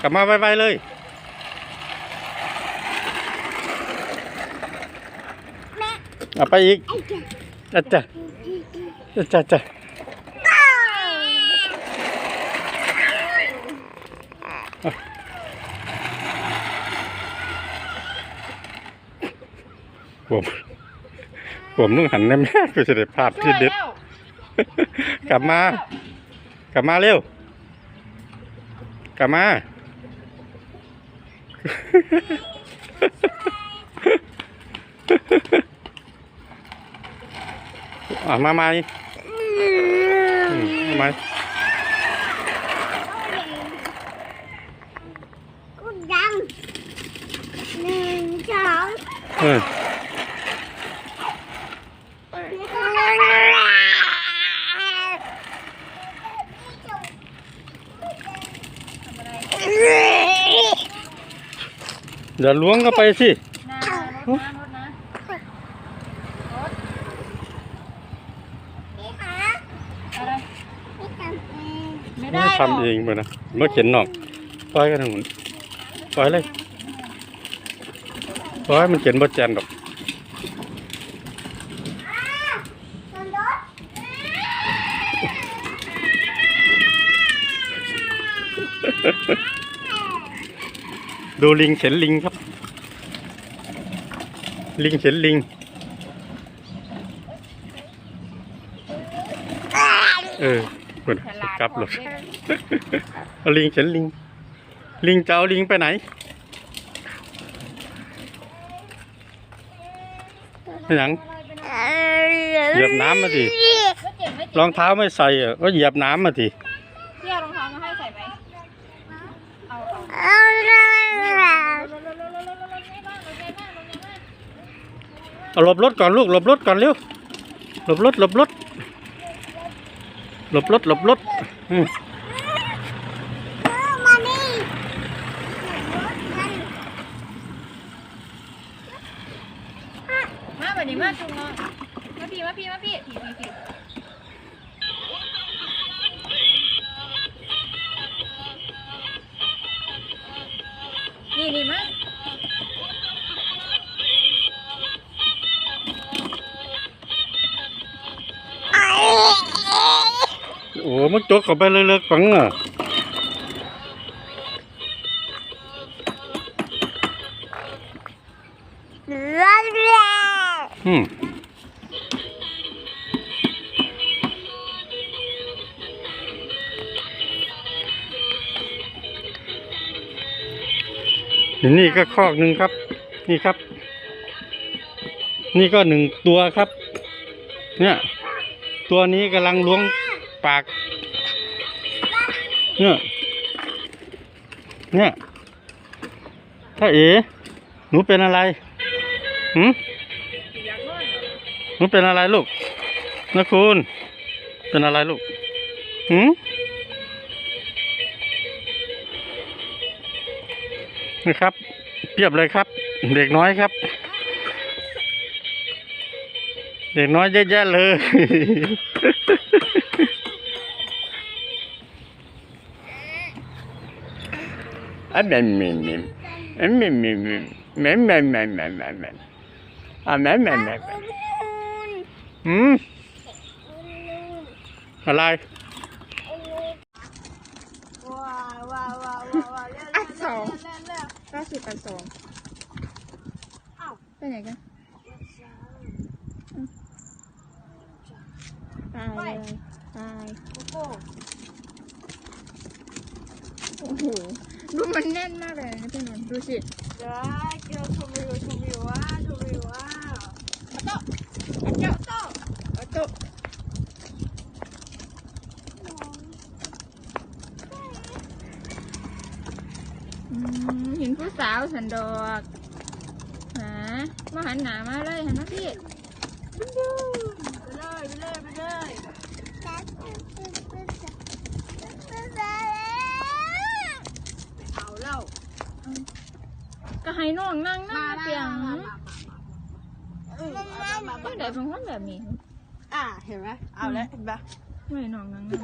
กลับมาไวๆเลยแม่เอาไปอีกไอ้เจ้าอาจ้ะอาจ้ะจ้ะผมผมต้องหันแม่ๆก็จะได้ภาพที่เด็ด กลับมา กลับมาเร็ว กลับมา อะมาใหม่อืมมาใหม่กูดังหนึ่งสองเออ เดี๋ยวล้วงเข้าไปสิรถนะรถนะอะไรไม่ได้ไม่ทำเองไปนะเมื่อเขียนนอกปล่อยกันทั้งหมดปล่อยเลยปล่อยมันเขียนบ่แจนดอก ดูลิงเข็นลิงครับ ลิงเข็นลิงเออเปิดกลับรถพอเล่นเอาลิงเข็นลิง ลิงจะเอาลิงไปไหนหยังเหยียบน้ำมาสิรองเท้าไม่ใส่ก็เหยียบน้ำมาสิ พี่เอารองเท้ามาให้ใส่ไหมเอาเอา เอาละ รถรถรถรถรถรถรถไงบ้างรถไงบ้างรถไงบ้าง เอาหลบรถก่อนลูกหลบรถก่อนเร็วหลบรถหลบรถหลบรถหลบรถมาแบบนี้มาจุงอะมาพี่มาพี่มาพี่พี่พี่พี่นี่นี่มา มันจกเข้าไปเลยเลิกฝังอะลาลาอืมนี่นี่ก็คอกหนึ่งครับ นี่ครับ นี่ก็หนึ่งตัวครับ เนี่ย ตัวนี้กำลังล้วงปาก เนี่ยเนี่ยถ้าเอ๋หนูเป็นอะไรหืมหนูเป็นอะไรลูกนะคุณเป็นอะไรลูกหืมนะครับเปรียบเลยครับ เด็กน้อยครับ เด็กน้อยเยอะแยะเลย อะไรอันสองล่าสุดอันสองไปไหนกันตายเลยตายโอ้โห ดูมันแน่นมากเลยนะพี่นนท์ดูสิเดี๋ยวเกี่ยวชมวิวชมวิวว่าชมวิวว่าโต๊ะโต๊ะโต๊ะโต๊ะอืมเห็นผู้สาวสันดอกหามาหันหนามาเลยหันมาพี่ไปเลยไปเลยไปเลย เอาแล้ว ก็ ให้น้องนั่งนั่งเปียงเออเอามาก็มาได้เป็นคนแบบนี้อะเห็นไหมเอาแล้วเห็นปะไม่น้องนั่งนั่ง